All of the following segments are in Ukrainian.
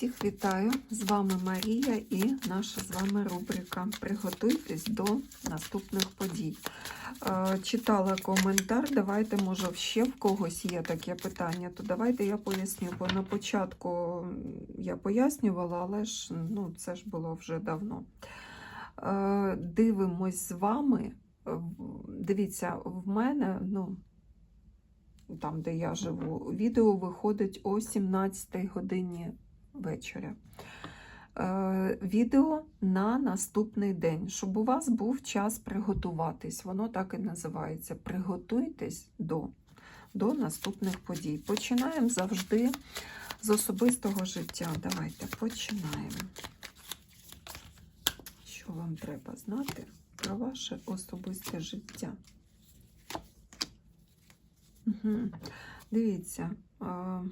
Всіх вітаю! З вами Марія і наша з вами рубрика Приготуйтесь до наступних подій. Е, Читала коментар. Давайте, може, ще в когось є таке питання, то давайте я поясню. Бо на початку я пояснювала, але ж ну, це ж було вже давно. Е, Дивимось з вами. Дивіться, в мене, ну, там, де я живу, відео виходить о 17 годині вечора. Е, відео на наступний день, щоб у вас був час приготуватись. Воно так і називається. Приготуйтесь до, до наступних подій. Починаємо завжди з особистого життя. Давайте починаємо. Що вам треба знати про ваше особисте життя? Угу. Дивіться, а,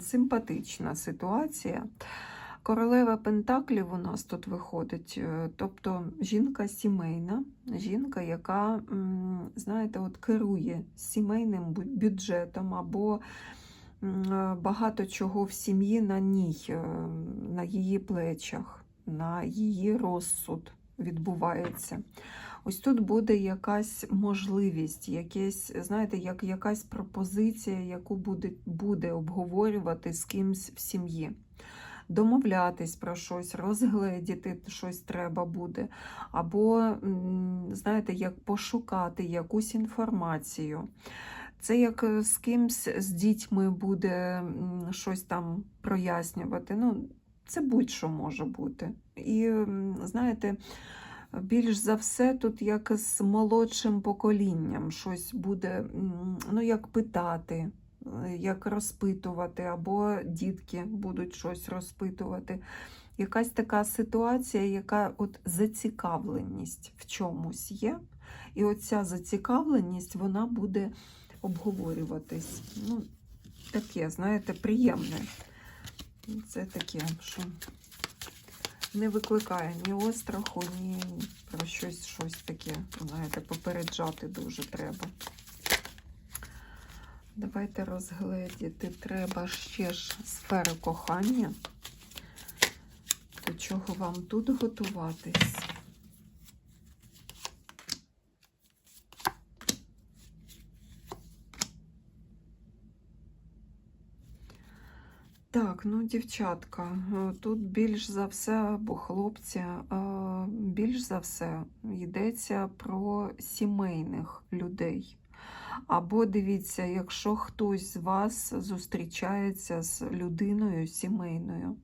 симпатична ситуація. Королева Пентаклів у нас тут виходить, е, тобто жінка сімейна, жінка, яка, знаєте, от керує сімейним бюджетом або е, багато чого в сім'ї на ній, е, на її плечах, на її розсуд відбувається. Ось тут буде якась можливість, якесь, знаєте, як якась пропозиція, яку буде, буде обговорювати з кимсь в сім'ї. Домовлятись про щось, розгледіти щось треба буде. Або, знаєте, як пошукати якусь інформацію. Це як е, з кимсь з дітьми буде щось там прояснювати. Ну, це будь-що може бути. І, знаєте, більш за все, тут як з молодшим поколінням щось буде, ну, як питати, як розпитувати, або дітки будуть щось розпитувати. Якась така ситуація, яка от зацікавленість в чомусь є. І оця зацікавленість, вона буде обговорюватись. Ну, таке, знаєте, приємне. Це таке, що не викликає ні остраху, ні про щось, щось таке. Знаєте, попереджати дуже треба. Давайте розгледіти. Треба ще ж сферу кохання. До чого вам тут готуватись? Так, ну, дівчатка, е, тут більш за все, або хлопці, е, більш за все йдеться про сімейних людей. Або дивіться, якщо хтось з вас зустрічається з людиною сімейною,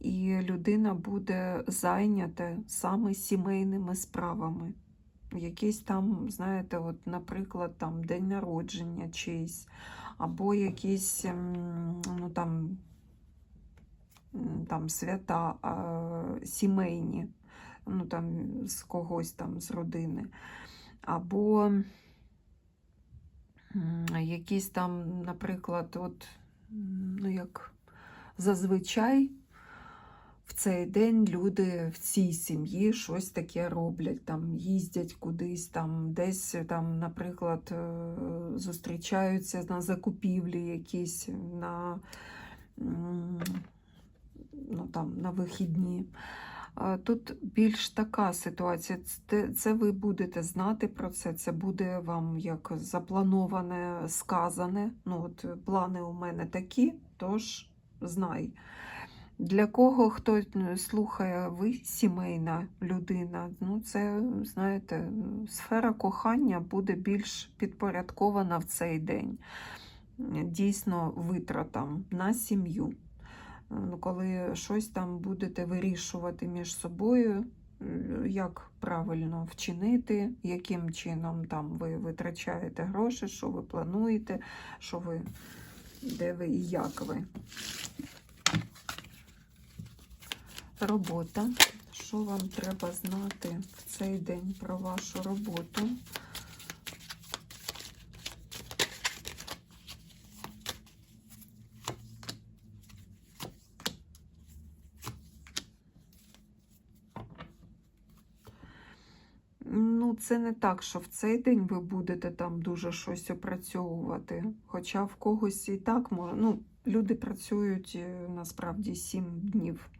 і людина буде зайнята саме сімейними справами. Якийсь там, знаєте, от, наприклад, там день народження чийсь, або якісь ну, там, там свята сімейні, ну, там, з когось там з родини, або якісь там, наприклад, от, ну, як зазвичай. В цей день люди в цій сім'ї щось таке роблять, там їздять кудись, там десь там, наприклад, е, зустрічаються на закупівлі якісь на, ну, там, на вихідні. Тут більш така ситуація. Це, ви будете знати про це, це буде вам як заплановане, сказане. Ну, от Плани у мене такі, тож знай. Для кого хто слухає, ви сімейна людина, ну це, знаєте, сфера кохання буде більш підпорядкована в цей день. Дійсно, витратам на сім'ю. Коли щось там будете вирішувати між собою, як правильно вчинити, яким чином там ви витрачаєте гроші, що ви плануєте, що ви, де ви і як ви. Робота. Що вам треба знати в цей день про вашу роботу? Ну, це не так, що в цей день ви будете там дуже щось опрацьовувати. Хоча в когось і так може, ну, люди працюють е, насправді 7 днів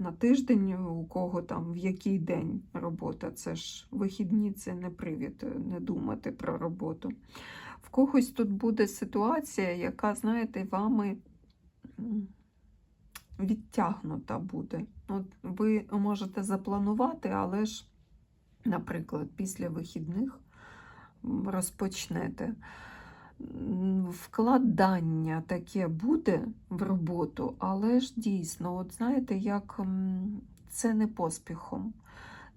на тиждень, у кого там в який день робота. Це ж вихідні, це не привід е, не думати про роботу. В когось тут буде ситуація, яка, знаєте, вами відтягнута буде. От ви можете запланувати, але ж, наприклад, після вихідних розпочнете. Вкладання таке буде в роботу, але ж дійсно, от знаєте, як це не поспіхом.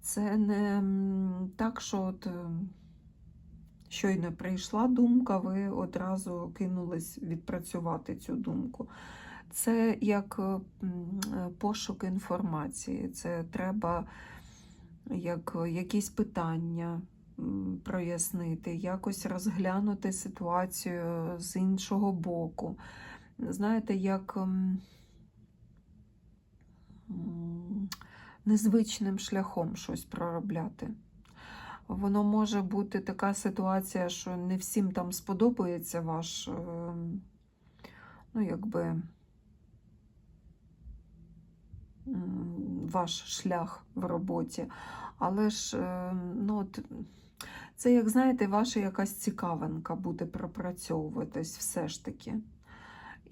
Це не так, що от е, щойно прийшла думка, ви одразу кинулись відпрацювати цю думку. Це як е, е, пошук інформації, це треба як якісь питання прояснити, якось розглянути ситуацію з іншого боку. Знаєте, як м, м, незвичним шляхом щось проробляти. Воно може бути така ситуація, що не всім там сподобається ваш, ем, ну, якби, ваш шлях в роботі. Але ж, е, ну, от, це, як знаєте, ваша якась цікавинка буде пропрацьовуватись все ж таки.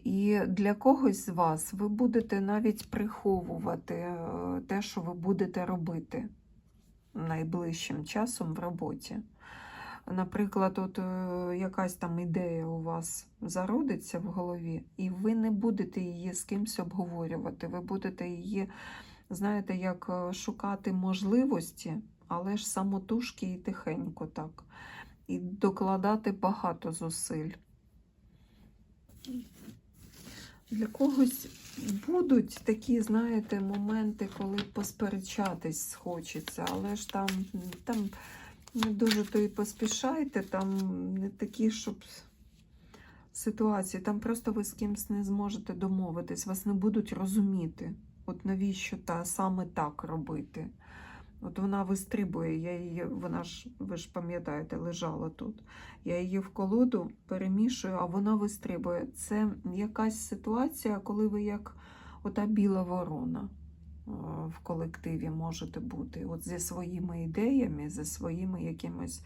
І для когось з вас ви будете навіть приховувати е, те, що ви будете робити найближчим часом в роботі. Наприклад, от е, якась там ідея у вас зародиться в голові, і ви не будете її з кимось обговорювати. Ви будете її, знаєте, як е, шукати можливості, але ж самотужки і тихенько так. І докладати багато зусиль. Для когось будуть такі, знаєте, моменти, коли посперечатись хочеться, але ж там, там не дуже то і поспішайте, там не такі, щоб ситуації, там просто ви з кимось не зможете домовитись, вас не будуть розуміти. От навіщо та саме так робити? От вона вистрибує, я її, вона ж, ви ж пам'ятаєте, лежала тут. Я її в колоду перемішую, а вона вистрибує. Це якась ситуація, коли ви як ота біла ворона в колективі можете бути. От зі своїми ідеями, зі своїми якимось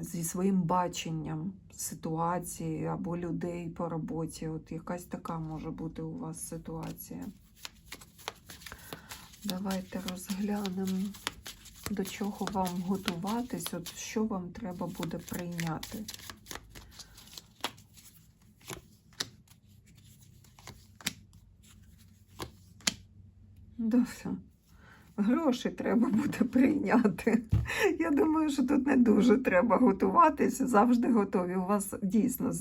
зі своїм баченням ситуації або людей по роботі. От якась така може бути у вас ситуація. Давайте розглянемо, до чого вам готуватись, от що вам треба буде прийняти. Да. Гроші треба буде прийняти. Я думаю, що тут не дуже треба готуватися, завжди готові. У вас дійсно,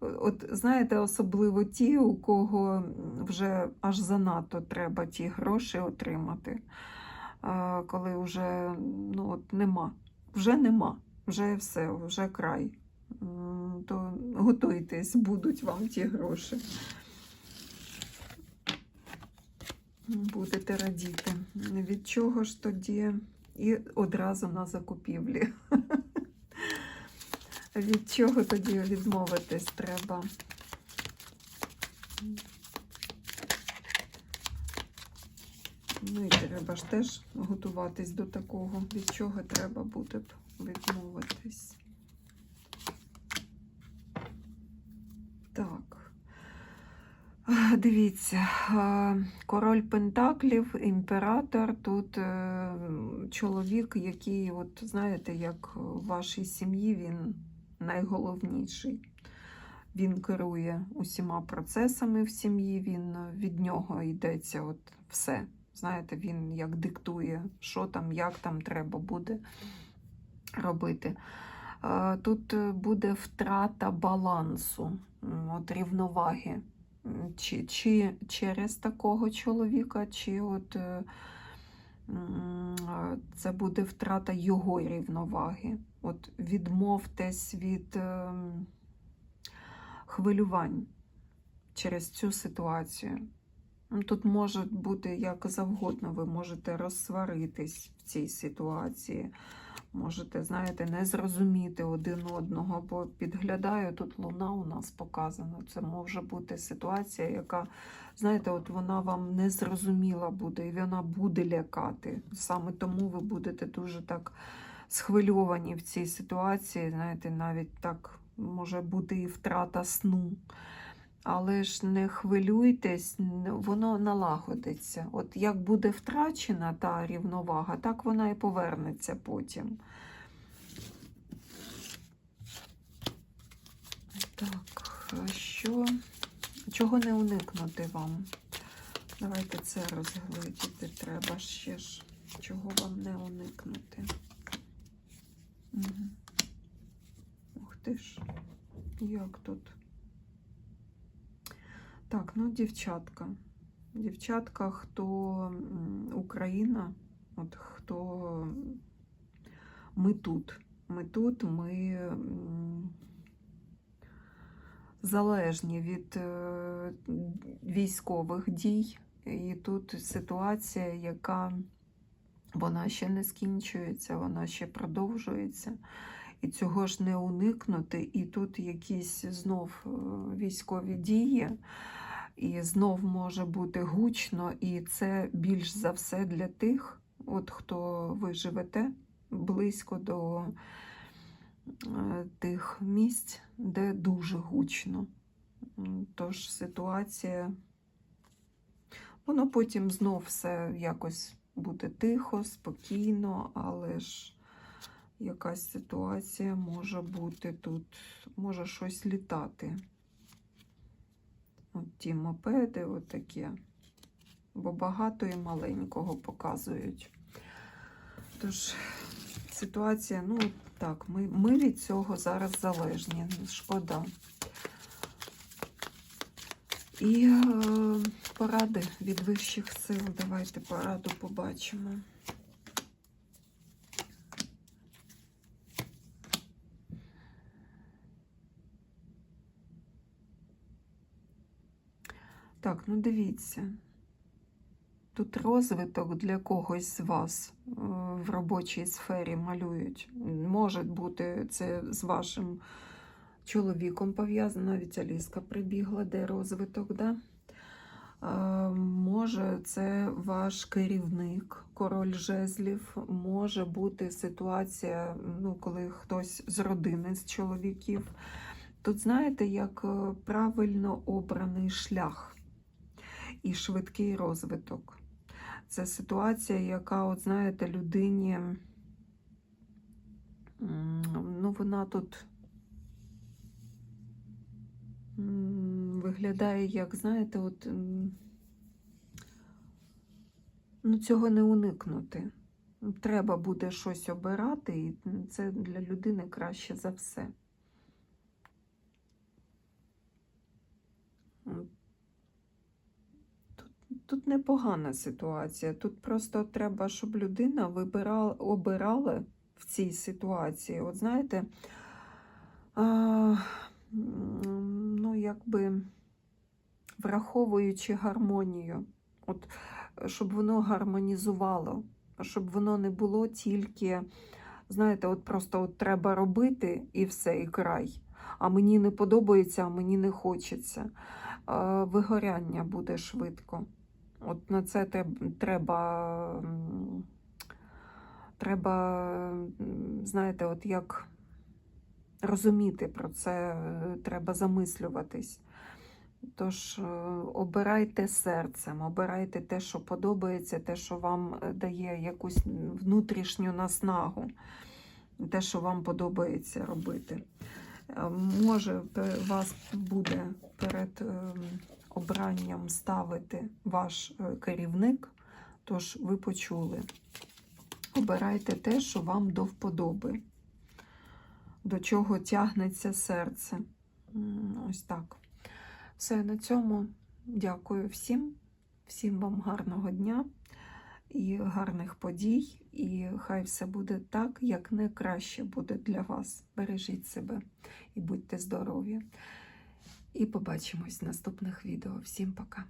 от знаєте, особливо ті, у кого вже аж занадто треба ті гроші отримати, коли вже ну, от нема, вже нема, вже все, вже край. То готуйтесь, будуть вам ті гроші. Будете радіти. Від чого ж тоді і одразу на закупівлі. Від чого тоді відмовитись треба? Ну і треба ж теж готуватись до такого, від чого треба буде відмовитись. Так. А, Дивіться, король Пентаклів, імператор, тут е, чоловік, який, от знаєте, як в вашій сім'ї він найголовніший. Він керує усіма процесами в сім'ї, він від нього йдеться от все. Знаєте, він як диктує, що там, як там треба буде робити. Е, Тут е, буде втрата балансу, от рівноваги. Чи, чи через такого чоловіка, чи от е, е, це буде втрата його рівноваги. От відмовтесь від ем, хвилювань через цю ситуацію. Ну, Тут може бути як завгодно, ви можете розсваритись в цій ситуації. Можете, знаєте, не зрозуміти один одного, бо підглядаю, тут луна у нас показана. Це може бути ситуація, яка, знаєте, от вона вам не зрозуміла буде, і вона буде лякати. Саме тому ви будете дуже так схвильовані в цій ситуації. Знаєте, навіть так може бути і втрата сну. Але ж не хвилюйтесь, воно налагодиться. От як буде втрачена та рівновага, так вона і повернеться потім. Так, що? Чого не уникнути вам? Давайте це розглядіти треба ще ж. Чого вам не уникнути? Угу. Ух ти ж, як тут? Так, ну, дівчатка. Дівчатка, хто Україна, от хто ми тут. Ми тут, ми залежні від е, військових дій. І тут ситуація, яка вона ще не скінчується, вона ще продовжується. І цього ж не уникнути. І тут якісь знов е, військові дії, і знов може бути гучно, і це більш за все для тих, от хто ви живете близько до е, тих місць, де дуже гучно. Тож ситуація, воно потім знов все якось буде тихо, спокійно, але ж якась ситуація може бути тут, може щось літати. Ті мопеди, от. Бо багато і маленького показують. Тож, ситуація, ну так, ми, ми від цього зараз залежні. Шкода. І е, поради від вищих сил. Давайте пораду побачимо. Так, ну дивіться. Тут розвиток для когось з вас е, в робочій сфері малюють. Може бути це з вашим чоловіком пов'язано, навіть Аліска прибігла, де розвиток, да? Е, Може, це ваш керівник, король жезлів, може бути ситуація, ну, коли хтось з родини, з чоловіків. Тут знаєте, як е, правильно обраний шлях і швидкий розвиток. Це ситуація, яка, от знаєте, людині, ну, вона тут виглядає, як, знаєте, от, ну, цього не уникнути. Треба буде щось обирати, і це для людини краще за все. Тут непогана ситуація. Тут просто треба, щоб людина вибирала, обирала в цій ситуації. От знаєте, а, ну, якби враховуючи гармонію, от, щоб воно гармонізувало, щоб воно не було тільки, знаєте, от просто от треба робити і все, і край. А мені не подобається, а мені не хочеться. Вигоряння буде швидко. От на це треба, треба, знаєте, от як розуміти про це, треба замислюватись. Тож е, обирайте серцем, обирайте те, що подобається, те, що вам е, дає якусь внутрішню наснагу, те, що вам подобається робити. Е, Може, вас буде перед ем, обранням ставити ваш е, керівник, тож ви почули. Обирайте те, що вам до вподоби, до чого тягнеться серце. Ось так. Все, на цьому дякую всім. Всім вам гарного дня і гарних подій. І хай все буде так, як найкраще буде для вас. Бережіть себе і будьте здорові. І побачимось в наступних відео. Всім пока!